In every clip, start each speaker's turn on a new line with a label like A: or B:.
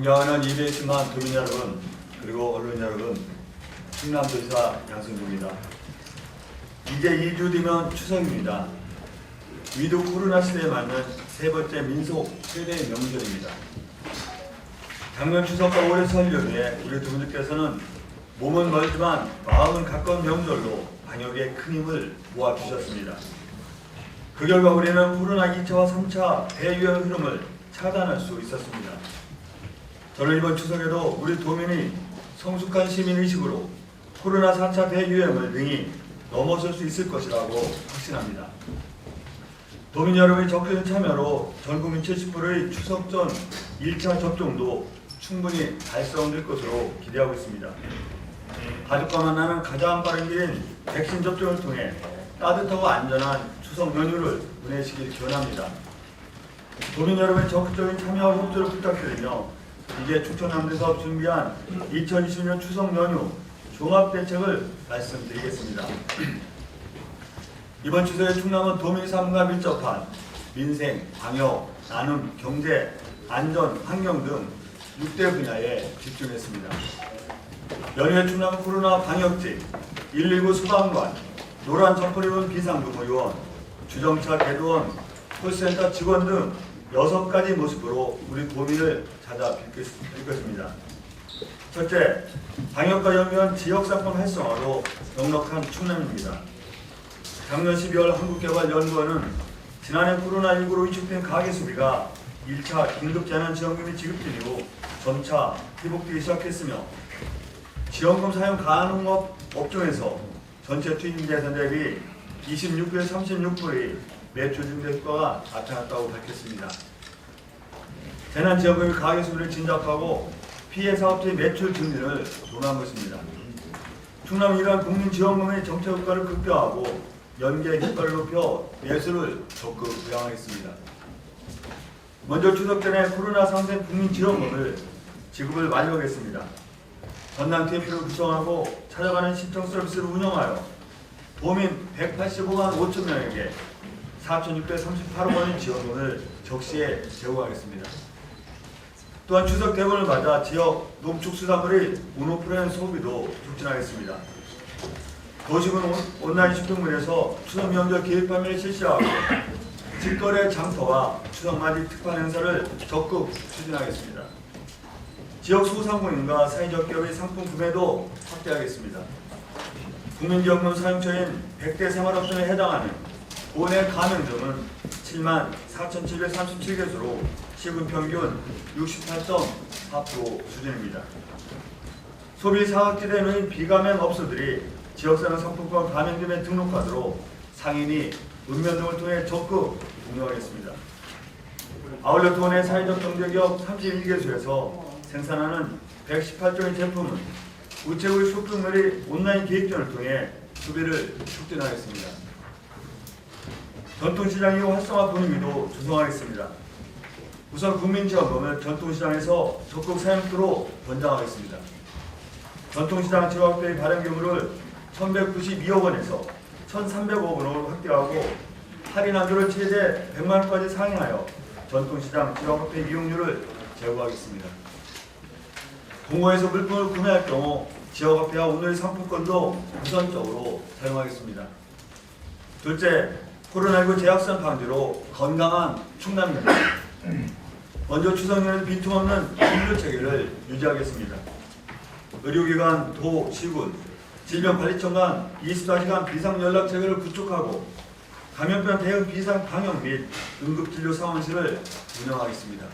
A: 존경하는 220만 도민 여러분 그리고 언론 여러분 충남도지사 양승주입니다. 이제 2주 뒤면 추석입니다. 위드 코로나 시대에 맞는 세 번째 민속 최대 명절입니다. 작년 추석과 올해 설 연휴에 우리 도민들께서는 몸은 멀지만 마음은 가까운 명절로 방역에 큰 힘을 모아주셨습니다. 그 결과 우리는 코로나 2차와 3차 대유행 흐름을 차단할 수 있었습니다. 저는 이번 추석에도 우리 도민이 성숙한 시민의식으로 코로나 4차 대유행을 능히 넘어설 수 있을 것이라고 확신합니다. 도민 여러분의 적극적인 참여로 전 국민 70%의 추석 전 1차 접종도 충분히 달성될 것으로 기대하고 있습니다. 가족과 만나는 가장 빠른 길인 백신 접종을 통해 따뜻하고 안전한 추석 연휴를 보내시길 기원합니다. 도민 여러분의 적극적인 참여와 협조를 부탁드리며 이제 충청남도에서 준비한 2020년 추석 연휴 종합 대책을 말씀드리겠습니다. 이번 추석에 충남은 도민 삶과 밀접한 민생, 방역, 나눔, 경제, 안전, 환경 등 6대 분야에 집중했습니다. 연휴에 충남 코로나 방역직, 119 소방관, 노란 점퍼 입은 비상근무 요원, 주정차 개도원, 콜센터 직원 등 여섯 가지 모습으로 우리 도민을 찾아뵐 것- 것입니다. 첫째, 방역과 연계한 지역상품 활성화로 넉넉한 충남입니다. 작년 12월 한국개발연구원은 지난해 코로나19로 위축된 가계 수비가 1차 긴급재난지원금이 지급된 이후 점차 회복되기 시작했으며 지원금 사용 가능업 업종에서 전체 투입 예산 대비 26에 36%의 매출 증대 효과가 나타났다고 밝혔습니다. 재난지원금이 가계 수비를 진작하고 피해 사업체의 매출 증대를 논한 것입니다. 충남은 이러한 국민지원금의 정책 효과를 극대화하고 연계 효과를 높여 매수를 적극 부양하겠습니다. 먼저 추석 전에 코로나 상생 국민지원금을 지급을 완료하겠습니다. 전남 TF를 구성하고 찾아가는 신청 서비스를 운영하여 도민 185만 5천 명에게 4,638억 원의 지원금을 적시에 제공하겠습니다. 또한 추석 대본을 맞아 지역 농축수산물의 모노프라인 소비도 촉진하겠습니다. 도시군 온- 온라인 쇼핑몰에서 추석 명절 기획 판매를 실시하고 직거래 장터와 추석 맞이 특판 행사를 적극 추진하겠습니다. 지역 소상공인과 사회적 기업의 상품 구매도 확대하겠습니다. 국민지원금 사용처인 100대 생활업종에 해당하는 고내 가맹점은 7만 4,737개소로 시군 평균 68.4% 수준입니다. 소비 사각지대의 비가맹 업소들이 지역사회 상품권 가맹점에 등록하도록 상인이 읍면 등을 통해 적극 운영하겠습니다. 아울러 도내 사회적 경제기업 31개소에서 생산하는 118종의 제품은 우체국 쇼핑몰의 온라인 기획전을 통해 소비를 촉진하겠습니다. 전통시장의 활성화 분위기도 조성하겠습니다. 우선 국민지원금을 전통시장에서 적극 사용토록 권장하겠습니다. 전통시장 지역화의 발행 규모를 1192억 원에서 1300억 원으로 확대하고 할인 한도를 최대 100만 원까지 상향하여 전통시장 지역화폐 이용료를 제고하겠습니다. 공고에서 물품을 구매할 경우 지역화폐와 오늘 상품권도 우선적으로 사용하겠습니다. 둘째, 코로나19 재확산 방지로 건강한 충남입니다. 먼저 추석에는 빈틈없는 진료 체계를 유지하겠습니다. 의료기관, 도, 시군, 질병관리청 간 24시간 비상연락 체계를 구축하고 감염병 대응 비상 방역 및 응급진료 상황실을 운영하겠습니다.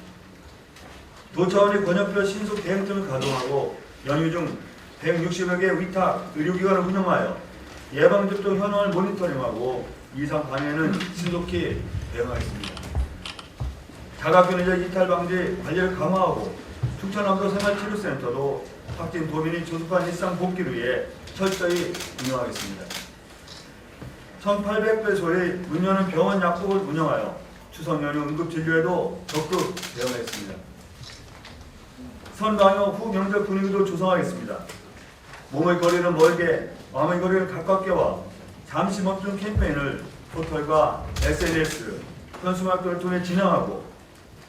A: 도 차원의 권역별 신속 대응팀을 가동하고 연휴 중 160여 개 위탁 의료기관을 운영하여 예방접종 현황을 모니터링하고 이상 반응에는 신속히 대응하겠습니다. 자가격리자 이탈 방지 관리를 강화하고 충청남도 생활치료센터도 확진 도민이 조속한 일상 복귀를 위해 철저히 운영하겠습니다. 1,800배소의 문 여는 병원 약국을 운영하여 추석 연휴 응급진료에도 적극 대응하겠습니다. 선방역 후 명절 분위기도 조성하겠습니다. 몸의 거리는 멀게, 마음의 거리는 가깝게와 잠시 멈춘 캠페인을 포털과 SNS, 현수막들을 통해 진행하고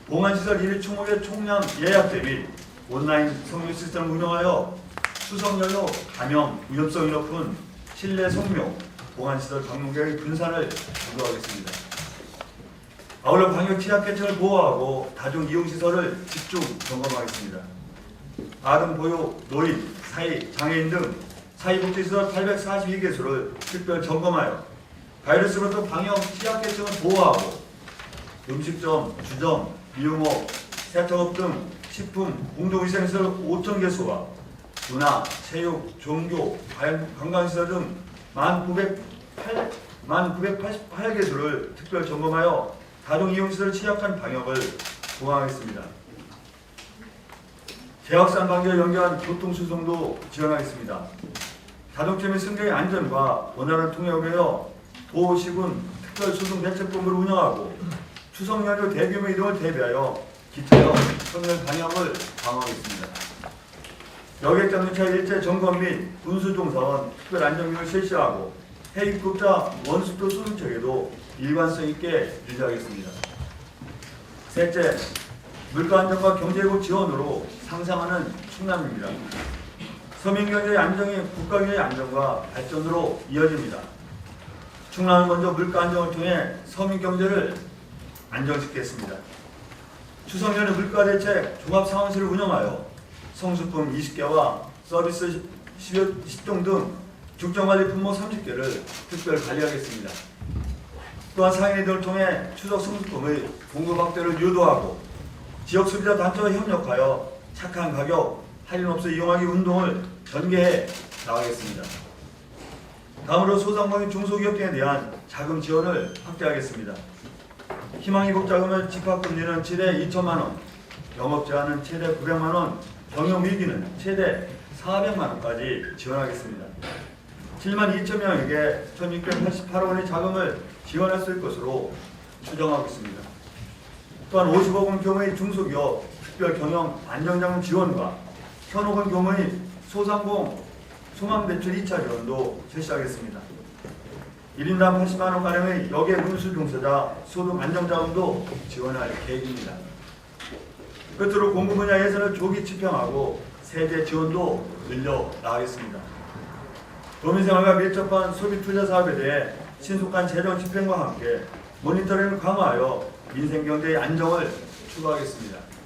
A: 공안시설 1위 총무의 총량 예약대 및 온라인 성교 시스템을 운영하여 수석연료 감염 위험성이 높은 실내 성묘 공안시설 방문객의 분산을 주도하겠습니다. 아울러 방역 취약계층을 보호하고 다중 이용시설을 집중 점검하겠습니다. 아동 보육, 노인, 사회, 장애인 등 사회복지시설 842개소를 특별 점검하여 바이러스로부터 방역 취약계층을 보호하고 음식점, 주점, 미용업, 세탁업 등 식품, 공동위생시설 5,000개소와 문화, 체육, 종교, 관- 관광시설 등 1,908, 1,988개소를 특별 점검하여 다중 이용시설 취약한 방역을 보강하겠습니다. 계약산 방지와 연계한 교통수송도 지원하겠습니다. 및 승객의 안전과 원활한 통역을 위하여 도시군 특별수송 대책본부를 운영하고 추석 연휴 대규모 이동을 대비하여 기차역 선열 방역을 강화하겠습니다. 여객 자동차 일제 점검 및 운수종사원 특별 안전교육을 실시하고 해입국자 원수도 수송책에도 일관성 있게 유지하겠습니다. 셋째, 물가 안정과 경제국 지원으로 상상하는 충남입니다. 서민 경제의 안정이 국가 경제의 안정과 발전으로 이어집니다. 충남은 먼저 물가 안정을 통해 서민 경제를 안정시키겠습니다. 추석 연휴 물가 대책 종합 상황실을 운영하여 성수품 20개와 서비스 10여 10종 등 죽정관리 품목 30개를 특별 관리하겠습니다. 또한 상인들을 통해 추석 성수품의 공급 확대를 유도하고 지역 소비자 단체와 협력하여 착한 가격, 할인 없이 이용하기 운동을 전개해 나가겠습니다. 다음으로 소상공 인 중소기업 등에 대한 자금 지원을 확대하겠습니다. 희망이복 자금은 집합금리는 최대 2천만 원, 영업 제한은 최대 900만 원, 경영 위기는 최대 400만 원까지 지원하겠습니다. 7만 2천 명에게 1,688억 원의 자금을 지원했을 것으로 추정하고 있습니다. 또한 50억 원 규모의 중소기업 특별 경영 안정자금 지원과 1,000억 원 규모의 소상공 소망대출 2차 지원도 실시하겠습니다. 1인당 80만 원가량의 여객 운수 종사자 소득 안정자금도 지원할 계획입니다. 끝으로 공급 분야 예산을 조기 집행하고 세제 지원도 늘려 나가겠습니다. 도민생활과 밀접한 소비 투자 사업에 대해 신속한 재정 집행과 함께 모니터링을 강화하여 민생 경제의 안정을 추구하겠습니다.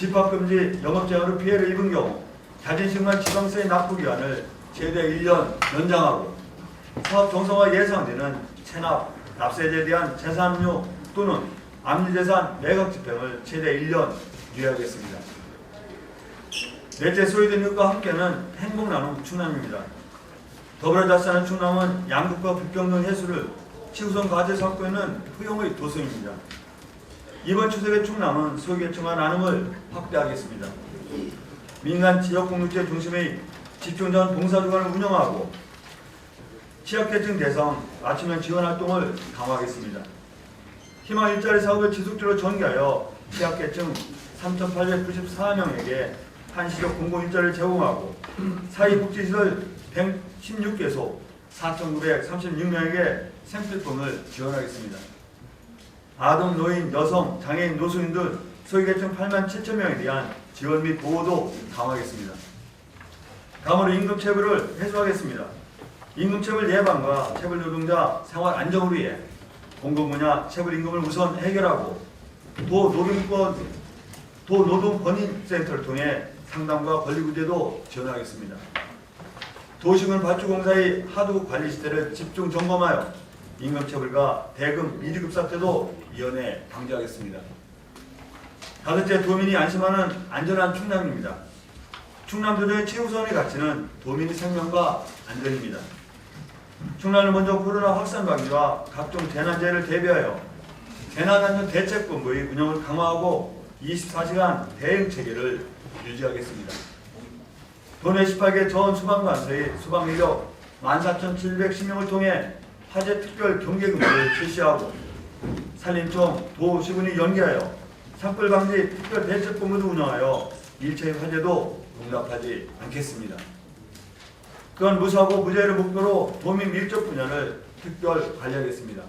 A: 집합금지 영업 제한으로 피해를 입은 경우 자진식만 지방세 납부 기간을 최대 1년 연장하고 사업 정상화 예상되는 체납, 납세제에 대한 재산료 또는 압류재산 매각 집행을 최대 1년 유예하겠습니다. 넷째 소외된 이웃과 함께는 행복 나눔 충남입니다. 더불어자산한 충남은 양극과 불평등 해소를 치우선 과제 삼고 있는 효용의 도성입니다. 이번 추석의 충남은 소외계층과 나눔을 확대하겠습니다. 민간 지역공동체 중심의 집중전 봉사주간을 운영하고 취약계층 대상 맞춤형 지원 활동을 강화하겠습니다. 희망 일자리 사업을 지속적으로 전개하여 취약계층 3,894명에게 한시적 공공 일자리를 제공하고 사회복지시설 116개소 4,936명에게 생필품을 지원하겠습니다. 아동, 노인, 여성, 장애인, 노숙인 등 소외계층 8만 7천 명에 대한 지원 및 보호도 강화하겠습니다. 다음으로 임금 체불을 해소하겠습니다. 임금 체불 예방과 체불 노동자 생활 안정을 위해 공공 분야 체불 임금을 우선 해결하고 도 노동권 도 노동 권익센터를 통해 상담과 권리구제도 지원하겠습니다. 도시군 발주공사의 하도 관리 시대를 집중 점검하여 임금체불과 대금 미리급 사태도 이연해 방지하겠습니다. 다섯째 도민이 안심하는 안전한 충남입니다. 충남 도정의 최우선의 가치는 도민의 생명과 안전입니다. 충남은 먼저 코로나 확산 방지와 각종 재난재해를 대비하여 재난안전 대책본부의 운영을 강화하고 24시간 대응 체계를 유지하겠습니다. 도내 18개 전 수방관서의 수방 인력 14,710명을 통해 화재 특별 경계근무를 실시하고 산림청, 도시군이 연계하여 산불 방지 특별 대책본부도 운영하여 일체의 화재도 용납하지 않겠습니다. 또한 무사고 무죄를 목표로 도민 밀접 분야를 특별 관리하겠습니다.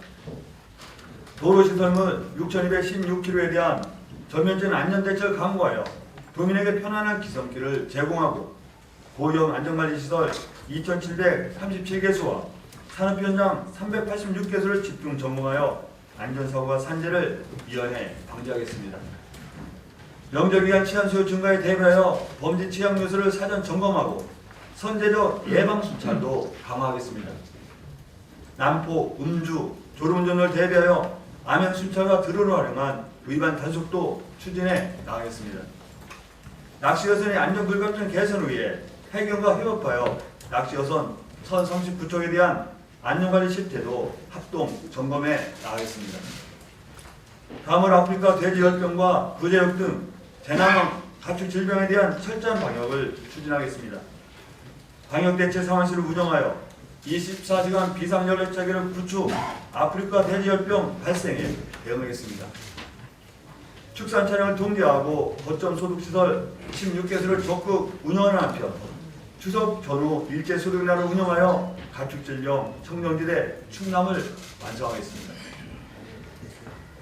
A: 도로시설 및 6,216km에 대한 전면적인 안전대책을 강구하여 도민에게 편안한 기성길을 제공하고 고위험 안전관리시설 2,737개소와 산업 현장 386개소를 집중 점검하여 안전사고와 산재를 미연에 방지하겠습니다. 명절 기간 치안 수요 증가에 대비하여 범죄 취약 요소를 사전 점검하고 선제적 예방 수찰도 강화하겠습니다. 난폭, 음주, 졸음운전을 대비하여 암행 순찰과 드론을 활용한 위반 단속도 추진해 나가겠습니다. 낚시여선의 안전 불감증 개선을 위해 해경과 협업하여 낚시여선 선 39척에 대한 안전관리 실태도 합동 점검해 나가겠습니다. 다음으로 아프리카 돼지열병과 구제역 등 재난왕 가축 질병에 대한 철저한 방역을 추진하겠습니다. 방역대책 상황실을 운영하여 24시간 비상연락체계를 구축, 아프리카 돼지열병 발생에 대응하겠습니다. 축산 차량을 동기화하고 거점 소득시설 16개소를 적극 운영하는 한편 추석 전후 일제 소득날을 운영하여 가축질병 청정지대 충남을 완성하겠습니다.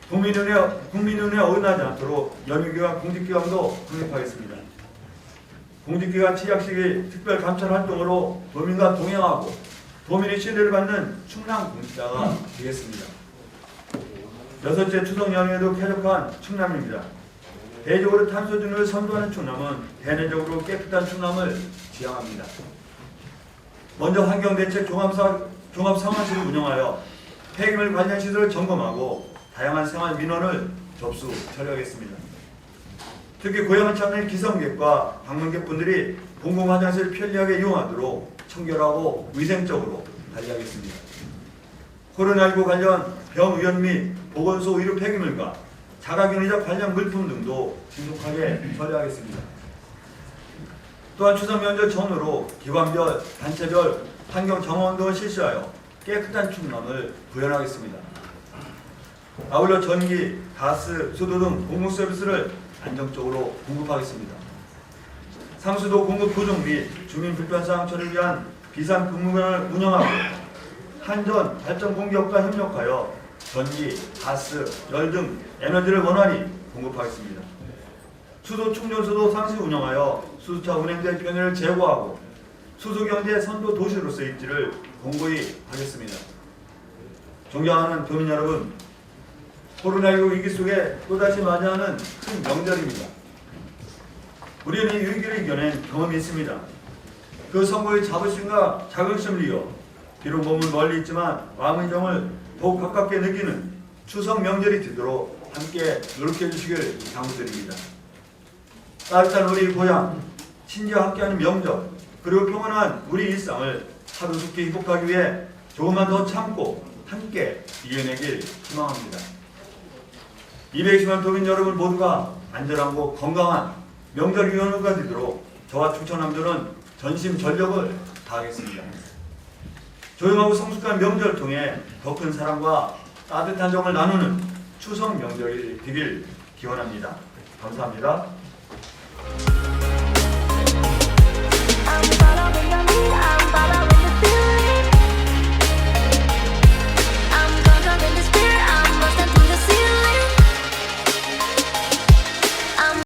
A: 국민은혜, 국민은혜 어긋나지 않도록 연휴기간 공직기강도 확립하겠습니다. 공직기관 취약 시기 특별 감찰 활동으로 도민과 동행하고 도민의 신뢰를 받는 충남 공직자가 되겠습니다. 여섯째 추석 연휴에도 쾌적한 충남입니다. 대적으로 탄소 중을 선도하는 충남은 대내적으로 깨끗한 충남을 지향합니다. 먼저 환경대책 종합상황실을 운영하여 폐기물 관련 시설을 점검하고 다양한 생활 민원을 접수 처리하겠습니다. 특히 고향을 찾는 기성객과 방문객 분들이 공공 화장실을 편리하게 이용하도록 청결하고 위생적으로 관리하겠습니다. 코로나19 관련 병의원 및 보건소 의료 폐기물과 자가격리자 관련 물품 등도 신속하게 처리하겠습니다. 또한 추석 명절 전후로 기관별, 단체별 환경 정원도 실시하여 깨끗한 충남을 구현하겠습니다. 아울러 전기, 가스, 수도 등 공공 서비스를 안정적으로 공급하겠습니다. 상수도 공급 보증 및 주민 불편사항 처리를 위한 비상 근무관을 운영하고 한전 발전 공기업과 협력하여 전기, 가스, 열 등 에너지를 원활히 공급하겠습니다. 수도 충전소도 상시 운영하여 수소차 운행된 편의를 제고하고 수소경제 선도 도시로서의 입지를 공고히 하겠습니다. 존경하는 도민 여러분, 코로나19 위기 속에 또다시 맞이하는 큰 명절입니다. 우리는 이 위기를 이겨낸 경험이 있습니다. 그 선거의 자부심과 자긍심을 이어 비록 몸은 멀리 있지만 마음의 정을 더욱 가깝게 느끼는 추석 명절이 되도록 함께 노력해 주시길 당부드립니다. 따뜻한 우리 고향, 친지와 함께하는 명절, 그리고 평안한 우리 일상을 하루속히 행복하기 위해 조금만 더 참고 함께 이겨내길 희망합니다. 220만 도민 여러분 모두가 안전하고 건강한 명절 위원회가 되도록 저와 충청남도는 전심 전력을 다하겠습니다. 조용하고 성숙한 명절을 통해 더 큰 사랑과 따뜻한 정을 나누는 추석 명절이 되길 기원합니다. 감사합니다.